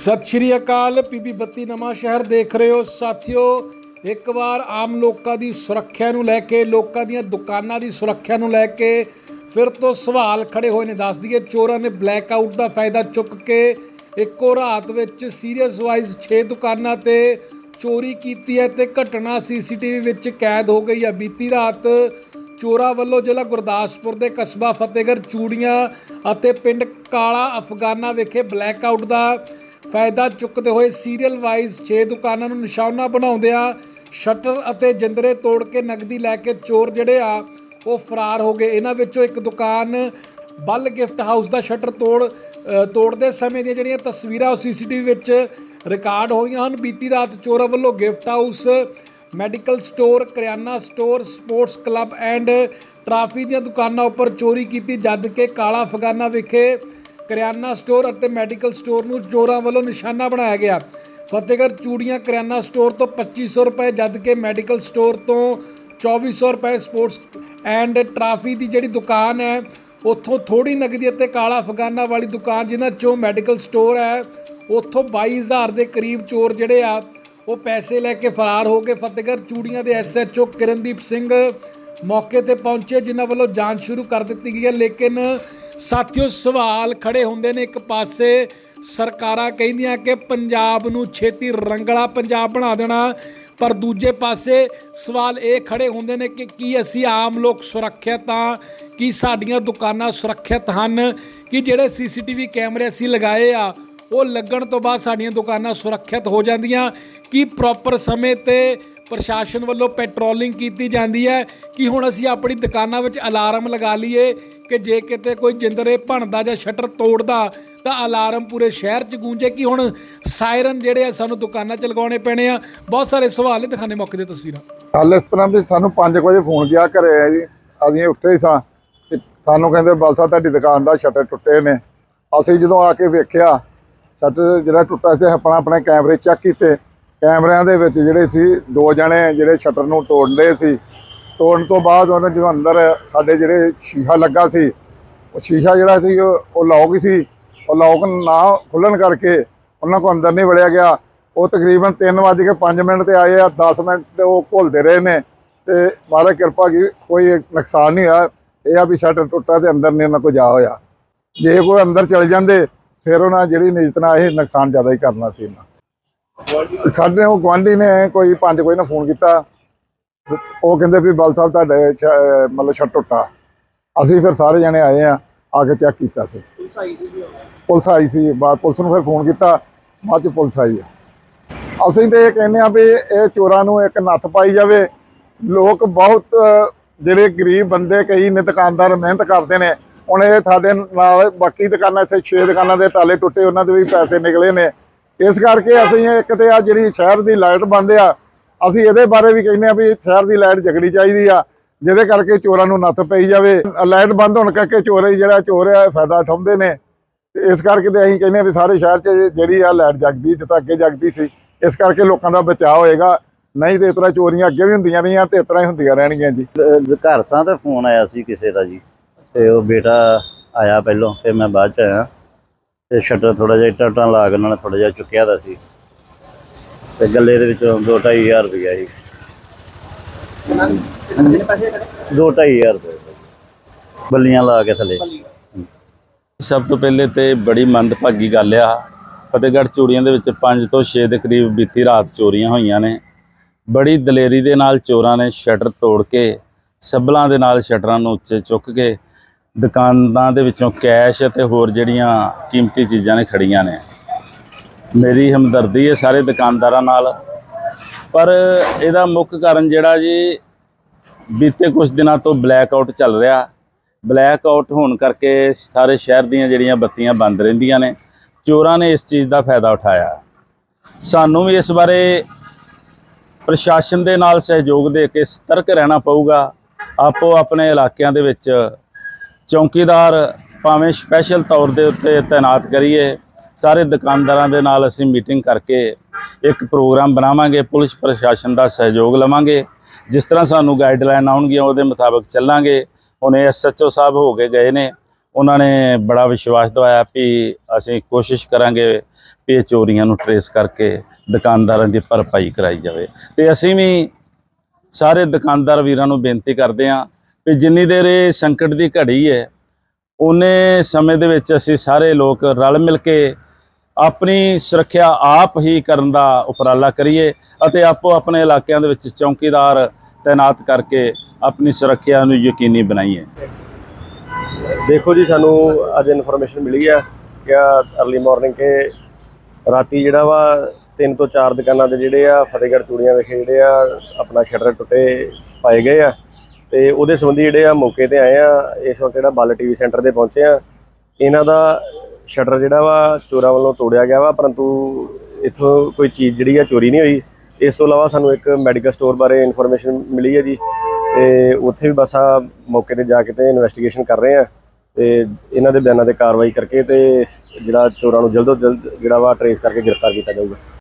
ਸਤਿ ਸ਼੍ਰੀ ਅਕਾਲ ਪੀਬੀ ਬੱਤੀ ਨਵਾਂ ਸ਼ਹਿਰ ਦੇਖ ਰਹੇ ਹੋ। ਸਾਥੀਓ, ਇੱਕ ਵਾਰ ਆਮ ਲੋਕਾਂ ਦੀ ਸੁਰੱਖਿਆ ਨੂੰ ਲੈ ਕੇ, ਲੋਕਾਂ ਦੀਆਂ ਦੁਕਾਨਾਂ ਦੀ ਸੁਰੱਖਿਆ ਨੂੰ ਲੈ ਕੇ ਫਿਰ ਤੋਂ ਸਵਾਲ ਖੜੇ ਹੋਏ ਨੇ। ਦੱਸ ਦਈਏ, ਚੋਰਾਂ ਨੇ ਬਲੈਕ ਆਊਟ ਦਾ ਫਾਇਦਾ ਚੁੱਕ ਕੇ ਇੱਕੋ ਰਾਤ ਵਿੱਚ ਸੀਰੀਅਸ ਵਾਈਜ਼ 6 ਦੁਕਾਨਾਂ ਤੇ ਚੋਰੀ ਕੀਤੀ ਹੈ ਤੇ ਘਟਨਾ ਸੀਸੀਟੀਵੀ ਵਿੱਚ ਕੈਦ ਹੋ ਗਈ ਹੈ। ਬੀਤੀ ਰਾਤ ਚੋਰਾਂ ਵੱਲੋਂ ਜ਼ਿਲ੍ਹਾ ਗੁਰਦਾਸਪੁਰ ਦੇ ਕਸਬਾ ਫਤਿਹਗੜ੍ਹ, ਚੂੜੀਆਂ ਅਤੇ ਪਿੰਡ ਕਾਲਾ ਅਫਗਾਨਾ ਵਿਖੇ ਬਲੈਕ ਆਊਟ ਦਾ ਫਾਇਦਾ ਚੁੱਕਦੇ ਹੋਏ ਸੀਰੀਅਲ ਵਾਈਜ਼ 6 ਦੁਕਾਨਾਂ ਨੂੰ ਨਿਸ਼ਾਨਾ ਬਣਾਉਂਦਿਆਂ ਸ਼ਟਰ ਅਤੇ ਜਿੰਦਰੇ ਤੋੜ ਕੇ ਨਗਦੀ ਲੈ ਕੇ ਚੋਰ ਜਿਹੜੇ ਆ, ਉਹ ਫਰਾਰ ਹੋ ਗਏ। ਇਹਨਾਂ ਵਿੱਚੋਂ ਇੱਕ ਦੁਕਾਨ ਬੱਲ ਗਿਫਟ ਹਾਊਸ ਦਾ ਸ਼ਟਰ ਤੋੜ ਤੋੜਦੇ ਸਮੇਂ ਦੀਆਂ ਜਿਹੜੀਆਂ ਤਸਵੀਰਾਂ ਉਹ ਸੀਸੀਟੀਵੀ ਵਿੱਚ ਰਿਕਾਰਡ ਹੋਈਆਂ ਹਨ। ਬੀਤੀ ਰਾਤ ਚੋਰਾਂ ਵੱਲੋਂ gift house, medical store, Kiryana store, sports club and trophy ਦੀਆਂ ਦੁਕਾਨਾਂ ਉੱਪਰ ਚੋਰੀ ਕੀਤੀ। ਜਦ ਕਿ ਕਾਲਾ ਫਗਾਨਾ ਵਿਖੇ ਕਰਿਆਨਾ ਸਟੋਰ ਅਤੇ ਮੈਡੀਕਲ ਸਟੋਰ ਨੂੰ ਚੋਰਾਂ ਵੱਲੋਂ ਨਿਸ਼ਾਨਾ ਬਣਾਇਆ ਗਿਆ। ਫਤਿਹਗੜ੍ਹ ਚੂੜੀਆਂ ਕਰਿਆਨਾ ਸਟੋਰ ਤੋਂ 2500 ਰੁਪਏ ਜਦ ਕਿ ਮੈਡੀਕਲ ਸਟੋਰ ਤੋਂ 2400 ਰੁਪਏ ਸਪੋਰਟਸ ਐਂਡ ਟਰਾਫੀ ਦੀ ਜਿਹੜੀ ਦੁਕਾਨ ਹੈ, ਉੱਥੋਂ ਥੋੜੀ ਨਗਦੀ ਅਤੇ ਕਾਲਾ ਫਗਾਨਾ ਵਾਲੀ ਦੁਕਾਨ ਜਿਨ੍ਹਾਂ ਚੋਂ ਮੈਡੀਕਲ ਸਟੋਰ ਹੈ, ਉੱਥੋਂ 22000 ਦੇ ਕਰੀਬ ਚੋਰ ਜਿਹੜੇ ਆ, ਉਹ ਪੈਸੇ ਲੈ ਕੇ ਫਰਾਰ ਹੋ ਕੇ ਫਤਿਹਗੜ੍ਹ ਚੂੜੀਆਂ ਦੇ ਐਸਐਚਓ ਕਿਰਨਦੀਪ ਸਿੰਘ ਮੌਕੇ ਤੇ ਪਹੁੰਚੇ, ਜਿਨ੍ਹਾਂ ਵੱਲੋਂ ਜਾਂਚ ਸ਼ੁਰੂ ਕਰ ਦਿੱਤੀ ਗਈ ਹੈ। ਲੇਕਿਨ ਸਾਥੀਓ, ਸਵਾਲ ਖੜੇ ਹੁੰਦੇ ਨੇ ਇੱਕ ਪਾਸੇ। ਸਰਕਾਰਾਂ ਕਹਿੰਦੀਆਂ ਕਿ ਪੰਜਾਬ ਨੂੰ ਛੇਤੀ ਰੰਗਲਾ ਪੰਜਾਬ ਬਣਾ ਦੇਣਾ, ਪਰ ਦੂਜੇ ਪਾਸੇ ਸਵਾਲ ਇਹ ਖੜੇ ਹੁੰਦੇ ਨੇ ਕਿ ਕੀ ਅਸੀਂ ਆਮ ਲੋਕ ਸੁਰੱਖਿਅਤ ਹਾਂ? ਕੀ ਸਾਡੀਆਂ ਦੁਕਾਨਾਂ ਸੁਰੱਖਿਅਤ ਹਨ? ਕਿ ਜਿਹੜੇ ਸੀਸੀਟੀਵੀ ਕੈਮਰੇ ਅਸੀਂ ਲਗਾਏ ਆ, ਉਹ ਲੱਗਣ ਤੋਂ ਬਾਅਦ ਸਾਡੀਆਂ ਦੁਕਾਨਾਂ ਸੁਰੱਖਿਅਤ ਹੋ ਜਾਂਦੀਆਂ? ਕੀ ਪ੍ਰੋਪਰ ਸਮੇਂ ਤੇ ਪ੍ਰਸ਼ਾਸਨ ਵੱਲੋਂ ਪੈਟਰੋਲਿੰਗ ਕੀਤੀ ਜਾਂਦੀ ਹੈ? ਕਿ ਹੁਣ ਅਸੀਂ ਆਪਣੀ ਦੁਕਾਨਾਂ ਵਿੱਚ ਅਲਾਰਮ ਲਗਾ ਲਈਏ? ਕਿ ਜੇ ਕਿਤੇ ਕੋਈ ਜਿੰਦਰੇ ਭਣਦਾ ਜਾਂ ਸ਼ਟਰ ਤੋੜਦਾ, ਤਾਂ ਅਲਾਰਮ ਪੂਰੇ ਸ਼ਹਿਰ 'ਚ ਗੂੰਜੇ ਕਿ ਹੁਣ ਸਾਇਰਨ ਜਿਹੜੇ ਆ ਸਾਨੂੰ ਦੁਕਾਨਾਂ 'ਚ ਲਗਾਉਣੇ ਪੈਣੇ ਆ। ਬਹੁਤ ਸਾਰੇ ਸਵਾਲ ਨੇ ਦਿਖਾਣੇ ਮੌਕੇ ਦੇ ਤਸਵੀਰਾਂ। ਕੱਲ ਇਸ ਤਰ੍ਹਾਂ ਵੀ ਸਾਨੂੰ 5 ਵਜੇ ਫੋਨ ਗਿਆ ਘਰੇ ਆ ਜੀ। ਅਸੀਂ ਉੱਠੇ ਹੀ ਸਾਂ ਤੇ ਸਾਨੂੰ ਕਹਿੰਦੇ ਬਲਸਾ ਤੁਹਾਡੀ ਦੁਕਾਨ ਦਾ ਸ਼ਟਰ ਟੁੱਟੇ ਨੇ। ਅਸੀਂ ਜਦੋਂ ਆ ਕੇ ਵੇਖਿਆ, ਸ਼ਟਰ ਜਿਹੜਾ ਟੁੱਟਾ ਸੀ, ਆਪਣਾ ਆਪਣੇ ਕੈਮਰੇ ਚੈੱਕ ਕੀਤੇ। ਕੈਮਰਿਆਂ ਦੇ ਵਿੱਚ ਜਿਹੜੇ ਸੀ, ਦੋ ਜਣੇ ਜਿਹੜੇ ਸ਼ਟਰ ਨੂੰ ਤੋੜਦੇ ਸੀ। ਤੋੜਨ ਤੋਂ ਬਾਅਦ ਉਹਨਾਂ ਜਦੋਂ ਅੰਦਰ ਸਾਡੇ ਜਿਹੜੇ ਸ਼ੀਸ਼ਾ ਲੱਗਾ ਸੀ, ਉਹ ਸ਼ੀਸ਼ਾ ਜਿਹੜਾ ਸੀ, ਉਹ ਉਹ ਲੌਕ ਹੀ ਸੀ। ਉਹ ਲੌਕ ਨਾ ਖੁੱਲਣ ਕਰਕੇ ਉਹਨਾਂ ਕੋ ਅੰਦਰ ਨਹੀਂ ਵੜਿਆ ਗਿਆ। ਉਹ ਤਕਰੀਬਨ 3:05 ਮਿੰਟ ਤੇ ਆਏ ਆ 10 ਮਿੰਟ ਉਹ ਘੁਲਦੇ ਰਹੇ ਨੇ। ਤੇ ਮਹਾਰਾਜ ਕਿਰਪਾ ਕੀ, ਕੋਈ ਨੁਕਸਾਨ ਨਹੀਂ ਹੋਇਆ। ਇਹ ਆ ਵੀ ਸ਼ਟਰ ਟੁੱਟਾ ਤੇ ਅੰਦਰ ਨਹੀਂ ਉਹਨਾਂ ਕੋ ਜਾ ਹੋਇਆ। ਜੇ ਕੋਈ ਅੰਦਰ ਚਲ ਜਾਂਦੇ, ਫਿਰ ਉਹਨਾਂ ਜਿਹੜੀ ਨਿਯਤ ਨਾਲ ਇਹ ਨੁਕਸਾਨ ਜ਼ਿਆਦਾ ਹੀ ਕਰਨਾ ਸੀ ਇਹਨਾਂ। ਸਾਡੇ ਉਹ ਗੁਆਂਢੀ ਨੇ ਕੋਈ ਪੰਜ ਕੋਈ ਨੇ ਫੋਨ ਕੀਤਾ। ਉਹ ਕਹਿੰਦੇ ਵੀ ਬਲ ਸਾਹਿਬ ਤੁਹਾਡੇ ਮਤਲਬ ਛੱਟ ਟੁੱਟਾ। ਅਸੀਂ ਫਿਰ ਸਾਰੇ ਜਣੇ ਆਏ ਆ ਆ ਕੇ ਚੈੱਕ ਕੀਤਾ ਸੀ। ਪੁਲਿਸ ਆਈ ਸੀ ਬਾਅਦ ਪੁਲਿਸ ਨੂੰ ਫਿਰ ਫੋਨ ਕੀਤਾ ਬਾਅਦ ਚ ਪੁਲਿਸ ਆਈ ਆ। ਅਸੀਂ ਤੇ ਇਹ ਕਹਿੰਦੇ ਆ ਵੀ ਇਹ ਚੋਰਾਂ ਨੂੰ ਇੱਕ ਨੱਥ ਪਾਈ ਜਾਵੇ। ਲੋਕ ਬਹੁਤ ਅਹ, ਜਿਹੜੇ ਗਰੀਬ ਬੰਦੇ ਕਈ ਨੇ ਦੁਕਾਨਦਾਰ ਮਿਹਨਤ ਕਰਦੇ ਨੇ ਹੁਣ ਇਹ ਸਾਡੇ ਨਾਲ ਬਾਕੀ ਦੁਕਾਨਾਂ ਇੱਥੇ 6 ਦੁਕਾਨਾਂ ਦੇ ਤਾਲੇ ਟੁੱਟੇ ਉਹਨਾਂ ਦੇ ਵੀ ਪੈਸੇ ਨਿਕਲੇ ਨੇ। ਇਸ ਕਰਕੇ ਅਸੀਂ ਇੱਕ ਤੇ ਆ ਜਿਹੜੀ ਸ਼ਹਿਰ ਦੀ ਲਾਈਟ ਬੰਦ ਆ ਅਸੀਂ ਇਹਦੇ ਬਾਰੇ ਵੀ ਕਹਿੰਦੇ ਆ ਵੀ ਸ਼ਹਿਰ ਦੀ ਲਾਈਟ ਜਗਣੀ ਚਾਹੀਦੀ ਆ, ਜਿਹਦੇ ਕਰਕੇ ਚੋਰਾਂ ਨੂੰ ਨੱਥ ਪਈ ਜਾਵੇ। ਲਾਈਟ ਬੰਦ ਹੋਣ ਕਰਕੇ ਚੋਰ ਜਿਹੜਾ ਚੋਰ ਆ ਫਾਇਦਾ ਉਠਾਉਂਦੇ ਨੇ। ਤੇ ਇਸ ਕਰਕੇ ਤੇ ਅਸੀਂ ਕਹਿੰਦੇ ਆ ਵੀ ਸਾਰੇ ਸ਼ਹਿਰ 'ਚ ਜਿਹੜੀ ਆ ਲਾਈਟ ਜਗਦੀ, ਜਿੱਦਾਂ ਅੱਗੇ ਜਗਦੀ ਸੀ, ਇਸ ਕਰਕੇ ਲੋਕਾਂ ਦਾ ਬਚਾਅ ਹੋਏਗਾ। ਨਹੀਂ ਤੇ ਇਸ ਤਰ੍ਹਾਂ ਚੋਰੀਆਂ ਅੱਗੇ ਵੀ ਹੁੰਦੀਆਂ ਰਹੀਆਂ ਤੇ ਇਸ ਤਰ੍ਹਾਂ ਹੀ ਹੁੰਦੀਆਂ ਰਹਿਣਗੀਆਂ ਜੀ। ਘਰ ਸਾਂ ਤੇ ਫੋਨ ਆਇਆ ਸੀ ਕਿਸੇ ਦਾ ਜੀ। ਤੇ ਉਹ ਬੇਟਾ ਆਇਆ ਪਹਿਲੋਂ, ਫਿਰ ਮੈਂ ਬਾਅਦ ਚ ਆਇਆ। ਤੇ ਸ਼ਟਰ ਥੋੜਾ ਜਿਹਾ ਇੱਟਾਂ ਲਾ ਕੇ ਉਹਨਾਂ ਨੇ ਥੋੜਾ ਜਿਹਾ ਚੁੱਕਿਆ ਦਾ ਸੀ। ਤੇ ਗੱਲੇ ਦੇ ਵਿੱਚੋਂ 2-2500 ਰੁਪਇਆ ਸੀ 2-2500 ਰੁਪਏ। ਬੱਲੀਆਂ ਲਾ ਕੇ ਥੱਲੇ। ਸਭ ਤੋਂ ਪਹਿਲੇ ਤੇ ਬੜੀ ਮੰਦਭਾਗੀ ਗੱਲ ਆ। ਫਤਿਹਗੜ੍ਹ ਚੂੜੀਆਂ ਦੇ ਵਿੱਚ 5 ਤੋਂ 6 ਦੇ ਕਰੀਬ ਬੀਤੀ ਰਾਤ ਚੋਰੀਆਂ ਹੋਈਆਂ ਨੇ। ਬੜੀ ਦਲੇਰੀ ਦੇ ਨਾਲ ਚੋਰਾਂ ਨੇ ਸ਼ਟਰ ਤੋੜ ਕੇ, ਸੱਬਲਾਂ ਦੇ ਨਾਲ ਸ਼ਟਰਾਂ ਨੂੰ ਉੱਚੇ ਚੁੱਕ ਕੇ, ਦੁਕਾਨਾਂ ਦੇ ਵਿੱਚੋਂ ਕੈਸ਼ ਅਤੇ ਹੋਰ ਜਿਹੜੀਆਂ ਕੀਮਤੀ ਚੀਜ਼ਾਂ ਨੇ ਖੜੀਆਂ ਨੇ। ਮੇਰੀ ਹਮਦਰਦੀ ਹੈ ਸਾਰੇ ਦੁਕਾਨਦਾਰਾਂ ਨਾਲ। ਪਰ ਇਹਦਾ ਮੁੱਖ ਕਾਰਨ ਜਿਹੜਾ ਜੀ, ਬੀਤੇ ਕੁਝ ਦਿਨਾਂ ਤੋਂ ਬਲੈਕ ਆਊਟ ਚੱਲ ਰਿਹਾ। ਬਲੈਕ ਆਊਟ ਹੋਣ ਕਰਕੇ ਸਾਰੇ ਸ਼ਹਿਰ ਦੀਆਂ ਜਿਹੜੀਆਂ ਬੱਤੀਆਂ ਬੰਦ ਰਹਿੰਦੀਆਂ ਨੇ, ਚੋਰਾਂ ਨੇ ਇਸ ਚੀਜ਼ ਦਾ ਫਾਇਦਾ ਉਠਾਇਆ। ਸਾਨੂੰ ਵੀ ਇਸ ਬਾਰੇ ਪ੍ਰਸ਼ਾਸਨ ਦੇ ਨਾਲ ਸਹਿਯੋਗ ਦੇ ਕੇ ਸਤਰਕ ਰਹਿਣਾ ਪਊਗਾ। ਆਪੋ ਆਪਣੇ ਇਲਾਕਿਆਂ ਦੇ ਵਿੱਚ ਚੌਕੀਦਾਰ ਭਾਵੇਂ ਸਪੈਸ਼ਲ ਤੌਰ ਦੇ ਉੱਤੇ ਤਾਇਨਾਤ ਕਰੀਏ ਸਾਰੇ ਦੁਕਾਨਦਾਰਾਂ ਦੇ ਨਾਲ ਅਸੀਂ ਮੀਟਿੰਗ ਕਰਕੇ ਇੱਕ ਪ੍ਰੋਗਰਾਮ ਬਣਾਵਾਂਗੇ, ਪੁਲਿਸ ਪ੍ਰਸ਼ਾਸਨ ਦਾ ਸਹਿਯੋਗ ਲਵਾਂਗੇ। ਜਿਸ ਤਰ੍ਹਾਂ ਸਾਨੂੰ ਗਾਈਡਲਾਈਨ ਆਉਣਗੀਆਂ, ਉਹਦੇ ਮੁਤਾਬਕ ਚੱਲਾਂਗੇ। ਹੁਣ ਐਸਐਚਓ ਸਾਹਿਬ ਹੋ ਕੇ ਗਏ ਨੇ, ਉਹਨਾਂ ਨੇ ਬੜਾ ਵਿਸ਼ਵਾਸ ਦਵਾਇਆ ਵੀ ਅਸੀਂ ਕੋਸ਼ਿਸ਼ ਕਰਾਂਗੇ ਵੀ ਇਹ ਚੋਰੀਆਂ ਨੂੰ ਟਰੇਸ ਕਰਕੇ ਦੁਕਾਨਦਾਰਾਂ ਦੀ ਭਰਪਾਈ ਕਰਾਈ ਜਾਵੇ। ਤੇ ਅਸੀਂ ਵੀ ਸਾਰੇ ਦੁਕਾਨਦਾਰ ਵੀਰਾਂ ਨੂੰ ਬੇਨਤੀ ਕਰਦੇ ਹਾਂ ਕਿ ਜਿੰਨੀ ਦੇਰ ਇਹ ਸੰਕਟ ਦੀ ਘੜੀ ਹੈ, ਉਹਨੇ ਸਮੇਂ ਦੇ ਵਿੱਚ ਅਸੀਂ ਸਾਰੇ ਲੋਕ ਰਲ ਮਿਲ ਕੇ ਆਪਣੀ ਸੁਰੱਖਿਆ ਆਪ ਹੀ ਕਰਨ ਦਾ ਉਪਰਾਲਾ ਕਰੀਏ ਅਤੇ ਆਪੋ ਆਪਣੇ ਇਲਾਕਿਆਂ ਦੇ ਵਿੱਚ ਚੌਕੀਦਾਰ ਤਾਇਨਾਤ ਕਰਕੇ ਆਪਣੀ ਸੁਰੱਖਿਆ ਨੂੰ ਯਕੀਨੀ ਬਣਾਈਏ। ਦੇਖੋ ਜੀ, ਸਾਨੂੰ ਅੱਜ ਇਨਫੋਰਮੇਸ਼ਨ ਮਿਲੀ ਆ ਕਿ ਅਰਲੀ ਮਾਰਨਿੰਗ ਕੇ ਰਾਤੀ ਜਿਹੜਾ ਵਾ ਤਿੰਨ ਤੋਂ ਚਾਰ ਦੁਕਾਨਾਂ ਦੇ ਜਿਹੜੇ ਆ ਫਤਿਹਗੜ੍ਹ ਚੂੜੀਆਂ ਵਿਖੇ ਜਿਹੜੇ ਆ ਆਪਣਾ ਸ਼ਟਰ ਟੁੱਟੇ ਪਾਏ ਗਏ ਆ ਤੇ ਉਹਦੇ ਸੰਬੰਧੀ ਜਿਹੜੇ ਆ ਮੌਕੇ ਤੇ ਆਏ ਆ, ਇਸ ਵਕਤ ਜਿਹੜਾ ਬੱਲ ਟੀਵੀ ਸੈਂਟਰ ਦੇ ਪਹੁੰਚੇ ਆ। ਇਹਨਾਂ ਦਾ ਸ਼ਟਰ ਜਿਹੜਾ ਵਾ ਚੋਰਾਂ ਵੱਲੋਂ ਤੋੜਿਆ ਗਿਆ ਵਾ, ਪਰੰਤੂ ਇਥੋਂ ਕੋਈ ਚੀਜ਼ ਜਿਹੜੀ ਆ ਚੋਰੀ ਨਹੀਂ ਹੋਈ। ਇਸ ਤੋਂ ਇਲਾਵਾ ਸਾਨੂੰ ਇੱਕ ਮੈਡੀਕਲ ਸਟੋਰ ਬਾਰੇ ਇਨਫੋਰਮੇਸ਼ਨ ਮਿਲੀ ਹੈ ਜੀ ਤੇ ਉੱਥੇ ਵੀ ਬਸ ਆ ਮੌਕੇ ਤੇ ਜਾ ਕੇ ਤੇ ਇਨਵੈਸਟੀਗੇਸ਼ਨ ਕਰ ਰਹੇ ਆ ਤੇ ਇਹਨਾਂ ਦੇ ਬਿਆਨਾਂ ਤੇ ਕਾਰਵਾਈ ਕਰਕੇ ਤੇ ਜਿਹੜਾ ਚੋਰਾਂ ਨੂੰ ਜਲਦ ਤੋਂ ਜਲਦ ਜਿਹੜਾ ਵਾ ਟਰੇਸ ਕਰਕੇ ਗ੍ਰਿਫਤਾਰ ਕੀਤਾ ਜਾਊਗਾ।